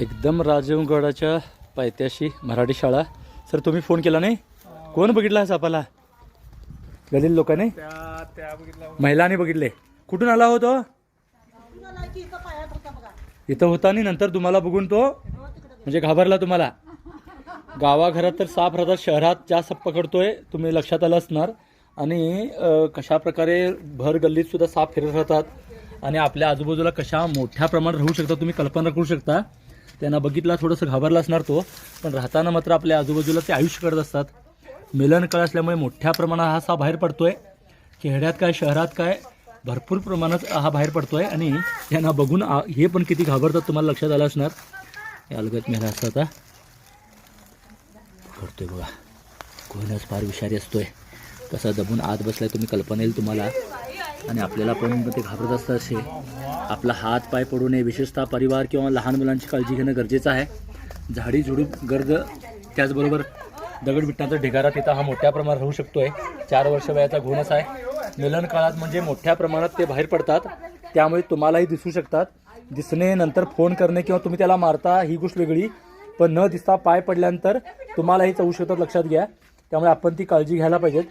एकदम राजगडाच्या पायथ्याशी मराठी शाळा. सर तुम्ही फोन केला नाही? कोण बघितला हा सापाला? गलील लोकांनी? महिलांनी बघितले. कुठून आला हो तो? इथं होता आणि नंतर तुम्हाला बघून तो? म्हणजे घाबरला तुम्हाला? गावाघरात तर साप राहतात शहरात जास्त साप पकडतोय तुम्ही लक्षात आलं असणार. आणि कशा प्रकारे भर गल्लीत सुद्धा साप फिरत राहतात. आणि आपल्या आजूबाजूला कशा मोठ्या प्रमाणात राहू शकता तुम्ही कल्पना करू शकता. त्यांना बघितला थोडंसं घाबरला असणार तो पण राहताना मात्र आपल्या आजूबाजूला ते आयुष्य करत असतात. मिलन असल्यामुळे मोठ्या प्रमाणात हा असा बाहेर पडतोय. खेड्यात काय शहरात काय भरपूर प्रमाणात हा बाहेर पडतोय. आणि यांना बघून आ- हे पण किती घाबरतात तुम्हाला लक्षात आलं असणार. हे अलगत मेला असता आता करतोय बघा. कोणच फार विषारी असतोय. कसा दबून आत बसलाय तुम्ही कल्पना येईल तुम्हाला. आणि आपल्याला पण ते घाबरत असतं असे. आपला हात पाय पडू नये विशेषतः परिवार किंवा लहान मुलांची काळजी घेणं गरजेचं आहे. झाडी झुडूप गर्द त्याचबरोबर दगडबिट्टांचा ढिगारा तिथं हा मोठ्या प्रमाणात राहू आहे चार वर्ष वयाचा गुणच आहे. मिलन काळात म्हणजे मोठ्या प्रमाणात ते बाहेर पडतात. त्यामुळे तुम्हालाही दिसू शकतात. दिसणे नंतर फोन करणे किंवा तुम्ही त्याला मारता ही गोष्ट वेगळी. पण न दिसता पाय पडल्यानंतर तुम्हालाही चवू शकतात लक्षात घ्या. त्यामुळे आपण ती काळजी घ्यायला पाहिजेत.